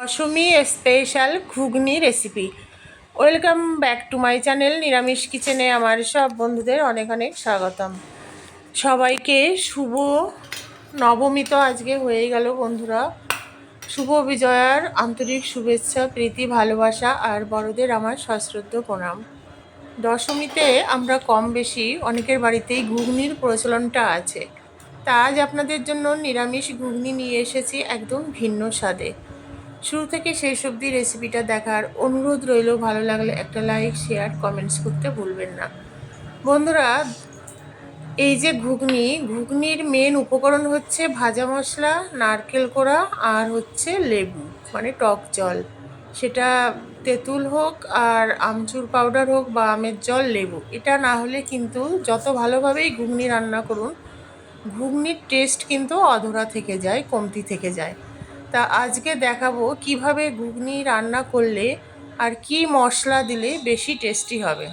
Asomi special ghugni recipe welcome back to my channel নিরামিষ কিচেনে আমার সব বন্ধুদের অনেক অনেক স্বাগতম। সবাইকে শুভ নবমী তো আজকে হয়ে গেল বন্ধুরা। শুভ বিজয়ার আন্তরিক শুভেচ্ছা, প্রীতি, ভালোবাসা আর বড়দের আমার সশ্রদ্ধ প্রণাম। দশমীতে আমরা কম বেশি অনেকের বাড়িতেই ঘুগনির প্রচলনটা আছে। তা আজ আপনাদের জন্য নিরামিষ ঘুগনি নিয়ে এসেছি একদম ভিন্ন স্বাদে। শুরু থেকে শেষ অবধি রেসিপিটা দেখার অনুরোধ রইল। ভালো লাগলে একটা লাইক শেয়ার কমেন্টস করতে ভুলবেন না। বন্ধুরা, এই যে ঘুগনি, ঘুগনির মেন উপকরণ হচ্ছে ভাজা মশলা, নারকেল কোড়া আর হচ্ছে লেবু মানে টক জল। সেটা তেঁতুল হোক আর আমচুর পাউডার হোক বা আমের জল, লেবু। এটা না হলে কিন্তু যত ভালোভাবেই ঘুগনি রান্না করুন, ঘুগনির টেস্ট কিন্তু অধরা থেকে যায়, কমতি থেকে যায়। তা আজকে দেখাবো কীভাবে ঘুগনি রান্না করলে আর কি মশলা দিলে বেশি টেস্টি হবে।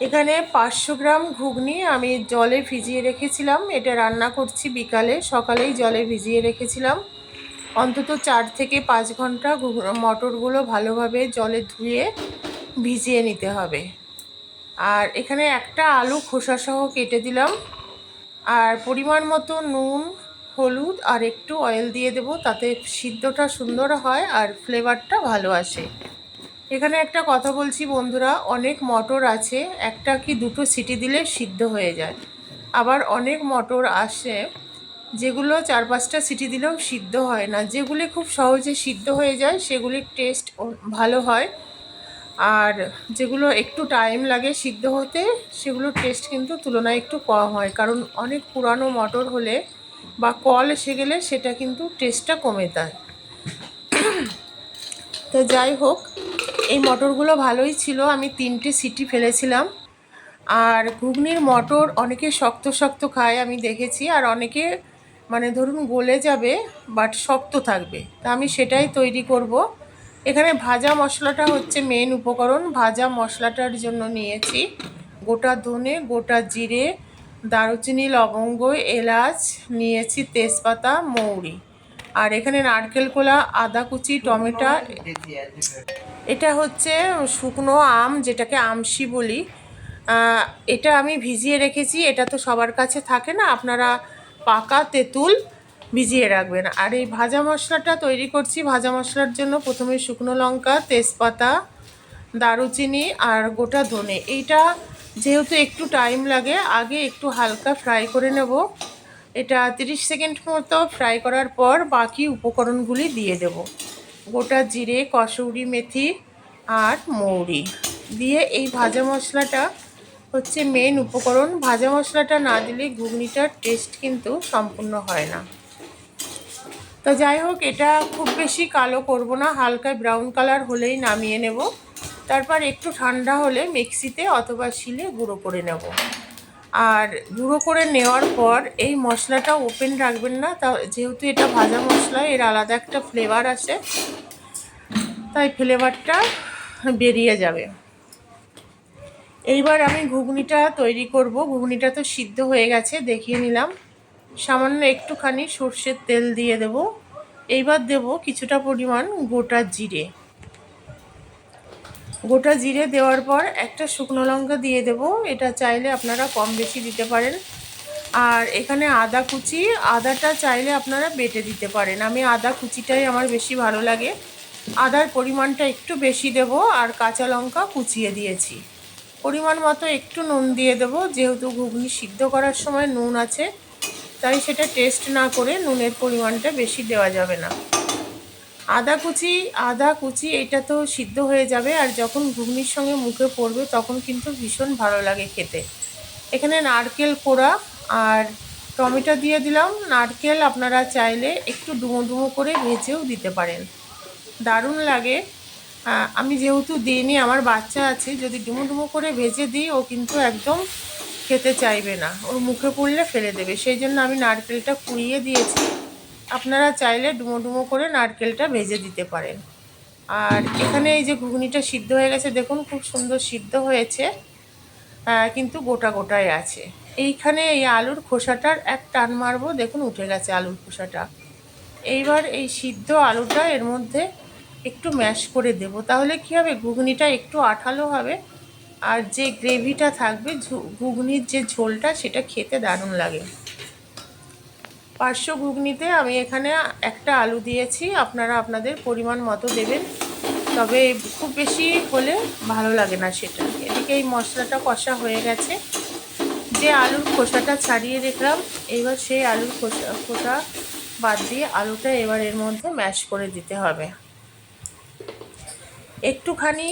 এখানে পাঁচশো গ্রাম ঘুগনি আমি জলে ভিজিয়ে রেখেছিলাম, এটা রান্না করছি বিকালে, সকালেই জলে ভিজিয়ে রেখেছিলাম। অন্তত চার থেকে পাঁচ ঘণ্টা মটরগুলো ভালোভাবে জলে ধুয়ে ভিজিয়ে নিতে হবে। আর এখানে একটা আলু খোসাসহ কেটে দিলাম। আর পরিমাণ মতো নুন হলুদ আর একটু অয়েল দিয়ে দেব, তাতে সিদ্ধটা সুন্দর হয় আর ফ্লেভারটা ভালো আসে। এখানে একটা কথা বলছি বন্ধুরা, অনেক মটর আছে, একটা কি দুটো সিটি দিলে সিদ্ধ হয়ে যায়। আবার অনেক মটর আসে, যেগুলো চার পাঁচটা সিটি দিলেও সিদ্ধ হয় না। যেগুলি খুব সহজে সিদ্ধ হয়ে যায় সেগুলির টেস্ট ভালো হয়। আর যেগুলো একটু টাইম লাগে সিদ্ধ হতে সেগুলোর টেস্ট কিন্তু তুলনায় একটু কম হয়। কারণ অনেক পুরানো মটর হলে বা কল এসে গেলে সেটা কিন্তু টেস্টটা কমে দেয় তো যাই হোক, এই মটরগুলো ভালোই ছিল। আমি তিনটে সিটি ফেলেছিলাম। আর ঘুগনির মটর অনেকে শক্ত শক্ত খায়, আমি দেখেছি। আর অনেকে মানে ধরুন গলে যাবে বাট শক্ত থাকবে। তা আমি সেটাই তৈরি করব। এখানে ভাজা মশলাটা হচ্ছে মেন উপকরণ। ভাজা মশলাটার জন্য নিয়েছি গোটা ধনে, গোটা জিরে দারুচিনি লবঙ্গ এলাচ, নিয়েছি তেজপাতা, মৌরি। আর এখানে নারকেল কোলা আদা কুচি, টমেটো। এটা হচ্ছে শুকনো আম, যেটাকে আমশি বলি। এটা আমি ভিজিয়ে রেখেছি, এটা তো সবার কাছে থাকে না। আপনারা পাকা তেঁতুল ভিজিয়ে রাখবেন। আর এই ভাজা মশলাটা তৈরি করছি, ভাজা মশলার জন্য প্রথমে শুকনো লঙ্কা, তেজপাতা, দারুচিনি আর গোটা ধনে। এইটা যেহেতু একটু টাইম লাগে, আগে একটু হালকা ফ্রাই করে নেব। এটা 30 সেকেন্ড মতো ফ্রাই করার পর বাকি উপকরণগুলি দিয়ে দেব। গোটা জিরে, কসৌরি মেথি আর মৌরি দিয়ে এই ভাজা মশলাটা হচ্ছে মেন উপকরণ। ভাজা মশলাটা না দিলে ঘুগনিটার টেস্ট কিন্তু সম্পূর্ণ হয় না। তো যাই হোক, এটা খুব বেশি কালো করব না, হালকা ব্রাউন কালার হলেই নামিয়ে নেব। তারপর একটু ঠান্ডা হলে মিক্সিতে অথবা শিলে গুঁড়ো করে নেব। আর গুঁড়ো করে নেওয়ার পর এই মশলাটা ওপেন রাখবেন না, তা যেহেতু এটা ভাজা মশলা, এর আলাদা একটা ফ্লেভার আছে, তাই ফ্লেভারটা বেরিয়ে যাবে। এইবার আমি ঘুগনিটা তৈরি করব। ঘুগনিটা তো সিদ্ধ হয়ে গেছে, দেখিয়ে নিলাম। সামান্য একটুখানি সর্ষের তেল দিয়ে দেব। এইবার দেব কিছুটা পরিমাণ গোটা জিরে। গোটা জিরে দেওয়ার পর একটা শুকনো লঙ্কা দিয়ে দেব। এটা চাইলে আপনারা কম বেশি দিতে পারেন। আর এখানে আদা কুচি, আদাটা চাইলে আপনারা বেটে দিতে পারেন। আমি আদা কুচিটাই আমার বেশি ভালো লাগে। আদার পরিমাণটা একটু বেশি দেব আর কাঁচা লঙ্কা কুচিয়ে দিয়েছি। পরিমাণ মতো একটু নুন দিয়ে দেবো। যেহেতু ঘুগনি সিদ্ধ করার সময় নুন আছে, তাই সেটা টেস্ট না করে নুনের পরিমাণটা বেশি দেওয়া যাবে না। আদা কুচি আদা কুচি, এটা তো সিদ্ধ হয়ে যাবে আর যখন ঘুগনির সঙ্গে মুখে পড়বে তখন কিন্তু ভীষণ ভালো লাগে খেতে। এখানে নারকেল কোড়া আর টমেটো দিয়ে দিলাম। নারকেল আপনারা চাইলে একটু ডুমো ডুমো করে ভেজেও দিতে পারেন। দারুণ লাগে। আমি যেহেতু দিইনি, আমার বাচ্চা আছে, যদি ডুমো ডুমো করে ভেজে দিই, ও কিন্তু একদম খেতে চাইবে না। ওর মুখে পড়লে ফেলে দেবে। সেই জন্য আমি নারকেলটা কুড়িয়ে দিয়েছি। আপনারা চাইলে ডুমো ডুমো করে নারকেলটা ভেজে দিতে পারেন। আর এখানে এই যে ঘুগনিটা সিদ্ধ হয়ে গেছে, দেখুন খুব সুন্দর সিদ্ধ হয়েছে কিন্তু গোটা গোটায় আছে। এইখানে এই আলুর খোসাটার এক টান মারবো, দেখুন উঠে গেছে আলুর খোসাটা। এইবার এই সিদ্ধ আলুটা এর মধ্যে একটু ম্যাশ করে দেব, তাহলে কি হবে, ঘুগনিটা একটু আঠালো হবে, আর যে গ্রেভিটা থাকবে ঘুগনির যে ঝোলটা, সেটা খেতে দারুণ লাগে। পাঁচশো ঘুগনিতে আমি এখানে একটা আলু দিয়েছি। আপনারা আপনাদের পরিমাণ মতো দেবেন। তবে খুব বেশি হলে ভালো লাগে না সেটা। এদিকে এই মশলাটা কষা হয়ে গেছে। যে আলুর খোসাটা ছাড়িয়ে রেখলাম, এবার সেই আলুর খোসা খোসা বাদ দিয়ে আলুটা এবার এর মধ্যে ম্যাশ করে দিতে হবে। একটুখানি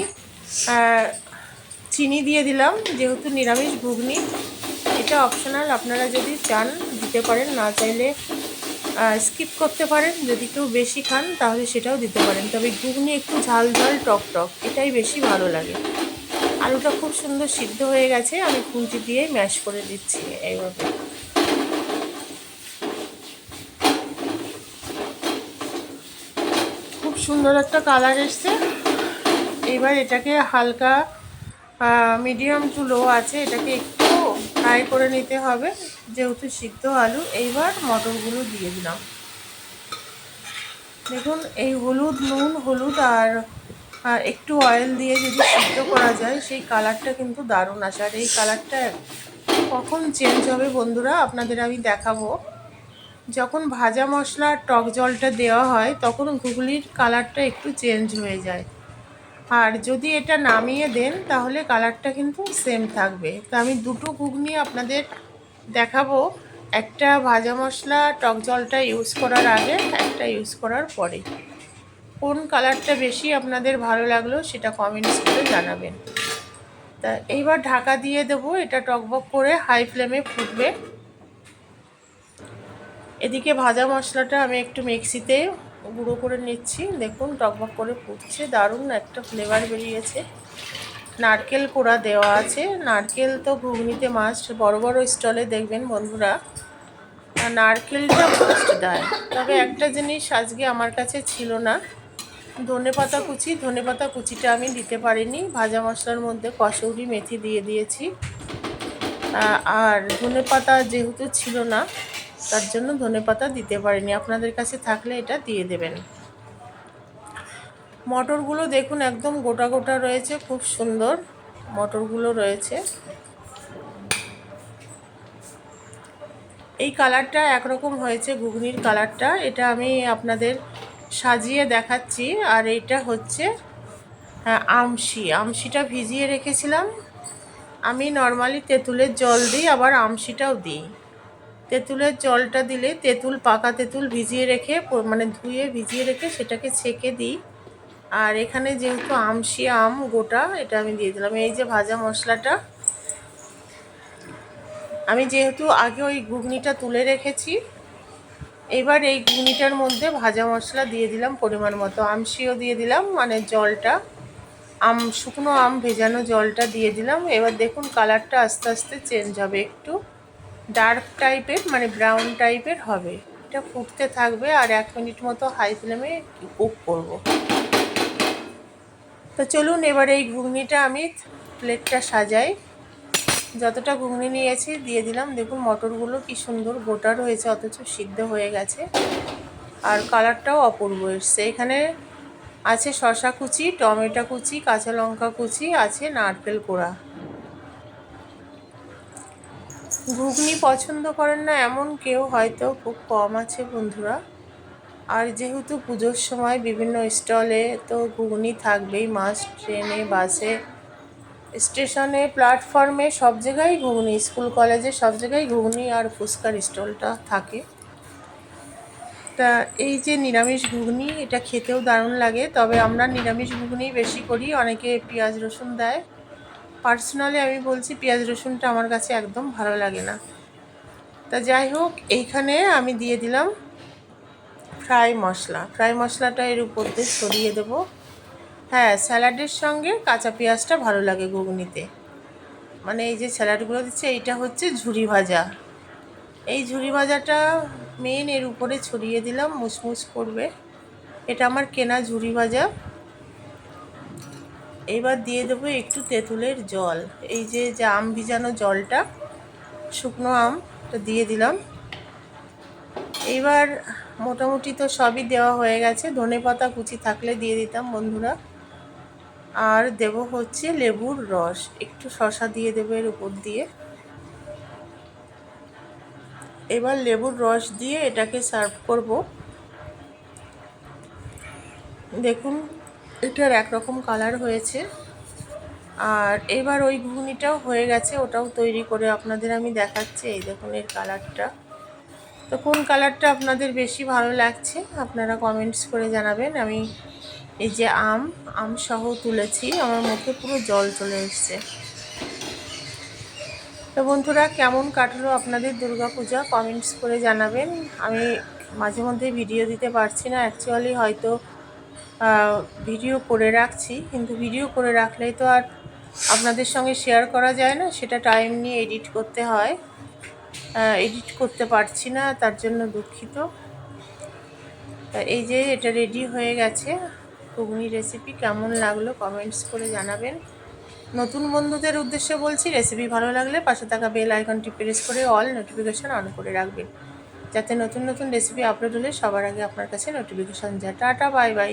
চিনি দিয়ে দিলাম, যেহেতু নিরামিষ ঘুগনি, এটা অপশনাল আপনারা যদি চান দিতে পারেন, না চাইলে স্কিপ করতে পারেন। যদি কেউ বেশি খান, তাহলে সেটাও দিতে পারেন। তবে ঘুগনি একটু ঝাল ঝাল, টক টক, এটাই বেশি ভালো লাগে। আলুটা খুব সুন্দর সিদ্ধ হয়ে গেছে, আমি খুন্তি দিয়ে ম্যাশ করে দিচ্ছি এইভাবে। খুব সুন্দর একটা কালার এসছে। এবার এটাকে হালকা মিডিয়াম টু লো আছে, এটাকে একটু ফ্রাই করে নিতে হবে। যেহেতু সিদ্ধ আলু, এইবার মটরগুলো দিয়ে দিলাম। দেখুন, এই হলুদ নুন, হলুদ আর আর একটু অয়েল দিয়ে যদি সিদ্ধ করা যায়, সেই কালারটা কিন্তু দারুণ আসে। আর এই কালারটা কখন চেঞ্জ হবে বন্ধুরা, আপনাদের আমি দেখাবো। যখন ভাজা মশলা টক জলটা দেওয়া হয়, তখন ঘুগলির কালারটা একটু চেঞ্জ হয়ে যায়। আর যদি এটা নামিয়ে দেন, তাহলে কালারটা কিন্তু সেম থাকবে। তো আমি দুটো ঘুগনি আপনাদের দেখাবো। একটা ভাজা মশলা টক জলটা ইউজ করার আগে, একটা ইউজ করার পরে। কোন কালারটা বেশি আপনাদের ভালো লাগল সেটা কমেন্টস করে জানাবেন। তা এইবার ঢাকা দিয়ে দেবো, এটা টকবক করে হাই ফ্লেমে ফুটবে। এদিকে ভাজা মশলাটা আমি একটু মিক্সিতে গুঁড়ো করে নিচ্ছি। দেখুন টকবক করে ফুটছে, দারুণ একটা ফ্লেভার বেরিয়েছে। নারকেল কোড়া দেওয়া আছে। নারকেল তো ঘুগনিতে মাস্ট বড় বড় স্টলে দেখবেন বন্ধুরা। নারকেলটা মাস্ট দেয়। তবে একটা জিনিস আজকে আমার কাছে ছিল না। ধনে পাতা কুচি, ধনে পাতা কুচিটা আমি দিতে পারিনি। ভাজা মশলার মধ্যে কসৌরি মেথি দিয়ে দিয়েছি। আর ধনে পাতা যেহেতু ছিল না, তার জন্য ধনে পাতা দিতে পারিনি। আপনাদের কাছে থাকলে এটা দিয়ে দেবেন। মটরগুলো দেখুন একদম গোটা গোটা রয়েছে খুব সুন্দর মটরগুলো রয়েছে। এই কালারটা একরকম হয়েছে ঘুগনির কালারটা। এটা আমি আপনাদের সাজিয়ে দেখাচ্ছি আর এটা হচ্ছে হ্যাঁ, আমশি। আমশিটা ভিজিয়ে রেখেছিলাম। আমি নর্মালি তেঁতুলের জল দিই আবার আমশিটাও দিই। তেঁতুলের জলটা দিলে তেঁতুল পাকা তেঁতুল ভিজিয়ে রেখে মানে ধুয়ে ভিজিয়ে রেখে সেটাকে ছেঁকে দিই। আর এখানে যেহেতু আমশি আম গোটা, এটা আমি দিয়ে দিলাম। এই যে ভাজা মশলাটা, আমি যেহেতু আগে ওই ঘুগনিটা তুলে রেখেছি, এবার এই ঘুগনিটার মধ্যে ভাজা মশলা দিয়ে দিলাম পরিমাণ মতো। আমশিও দিয়ে দিলাম মানে জলটা, আম, শুকনো আম ভেজানো জলটা দিয়ে দিলাম। এবার দেখুন কালারটা আস্তে আস্তে চেঞ্জ হবে, একটু ডার্ক টাইপের মানে ব্রাউন টাইপের হবে। এটা ফুটতে থাকবে আর এক মিনিট মতো হাই ফ্লেমে কুক করব। তো চলুন এবার এই ঘুগনিটা আমি প্লেটটা সাজাই। যতটা ঘুগনি নিয়েছি দিয়ে দিলাম। দেখুন মটরগুলো কি সুন্দর গোটা রয়েছে, অথচ সিদ্ধ হয়ে গেছে। আর কালারটাও অপূর্ব এসছে। এখানে আছে শশা কুচি, টমেটো কুচি, কাঁচা লঙ্কা কুচি, আছে নারকেল কোড়া। ঘুগনি পছন্দ করেন না এমন কেউ, হয়তো খুব কম আছে বন্ধুরা। আর যেহেতু পুজোর সময় বিভিন্ন স্টলে তো ঘুগনি থাকবেই মাস্ট ট্রেনে, বাসে, স্টেশনে, প্ল্যাটফর্মে সব জায়গায় ঘুগনি, স্কুল, কলেজে সব জায়গায় ঘুগনি আর ফুচকার স্টলটা থাকে। তা এই যে নিরামিষ ঘুগনি, এটা খেতেও দারুণ লাগে, তবে আমরা নিরামিষ ঘুগনি বেশি করি, অনেকে পেঁয়াজ রসুন দেয়। পার্সোনালি আমি বলছি, পেঁয়াজ রসুনটা আমার কাছে একদম ভালো লাগে না। তা যাই হোক, এইখানে আমি দিয়ে দিলাম ফ্রাই মশলা। ফ্রাই মশলাটা এর উপর দিয়ে ছড়িয়ে দেবো। হ্যাঁ স্যালাডের সঙ্গে কাঁচা পেঁয়াজটা ভালো লাগে ঘুগনিতে। মানে এই যে স্যালাডগুলো দিচ্ছে, এইটা হচ্ছে ঝুরি ভাজা। এই ঝুরি ভাজাটা মেন এর উপরে ছড়িয়ে দিলাম মুসমুস করবে। এটা আমার কেনা ঝুরি ভাজা। এবার দিয়ে দেবো একটু তেঁতুলের জল। এই যে যে আম ভিজানো জলটা, শুকনো আমটা দিয়ে দিলাম। এইবার মোটামুটি তো সবই দেওয়া হয়ে গেছে। ধনে পাতা কুচি থাকলে দিয়ে দিতাম বন্ধুরা। আর দেব হচ্ছে লেবুর রস। একটু শশা দিয়ে দেবো এর উপর দিয়ে। এবার লেবুর রস দিয়ে এটাকে সার্ভ করব। দেখুন, এটার একরকম কালার হয়েছে। আর এবার ওই ঘুগনিটাও হয়ে গেছে, ওটাও তৈরি করে আপনাদের আমি দেখাচ্ছি। এই দেখুন এর কালারটা। তো কোন কালারটা আপনাদের বেশি ভালো লাগছে? আপনারা কমেন্টস করে জানাবেন। আমি এই যে আম আম সহ তুলেছি, আমার মুখে পুরো জল চলে এসছে। তো বন্ধুরা, কেমন কাটলো আপনাদের দুর্গাপূজা? কমেন্টস করে জানাবেন। আমি মাঝে মধ্যে ভিডিও দিতে পারছি না। অ্যাকচুয়ালি হয়তো ভিডিও করে রাখছি, কিন্তু ভিডিও করে রাখলেই তো আর আপনাদের সঙ্গে শেয়ার করা যায় না। সেটা টাইম নিয়ে এডিট করতে হয়। এডিট করতে পারছি না, তার জন্য দুঃখিত। এই যে এটা রেডি হয়ে গেছে। ঘুগনি রেসিপি কেমন লাগল কমেন্টস করে জানাবেন। নতুন বন্ধুদের উদ্দেশ্যে বলছি রেসিপি ভালো লাগলে পাশে থাকা বেল আইকনটি প্রেস করে অল নোটিফিকেশান অন করে রাখবেন। যাতে নতুন নতুন রেসিপি আপলোড হলে সবার আগে আপনার কাছে নোটিফিকেশান যায়। Tata bye bye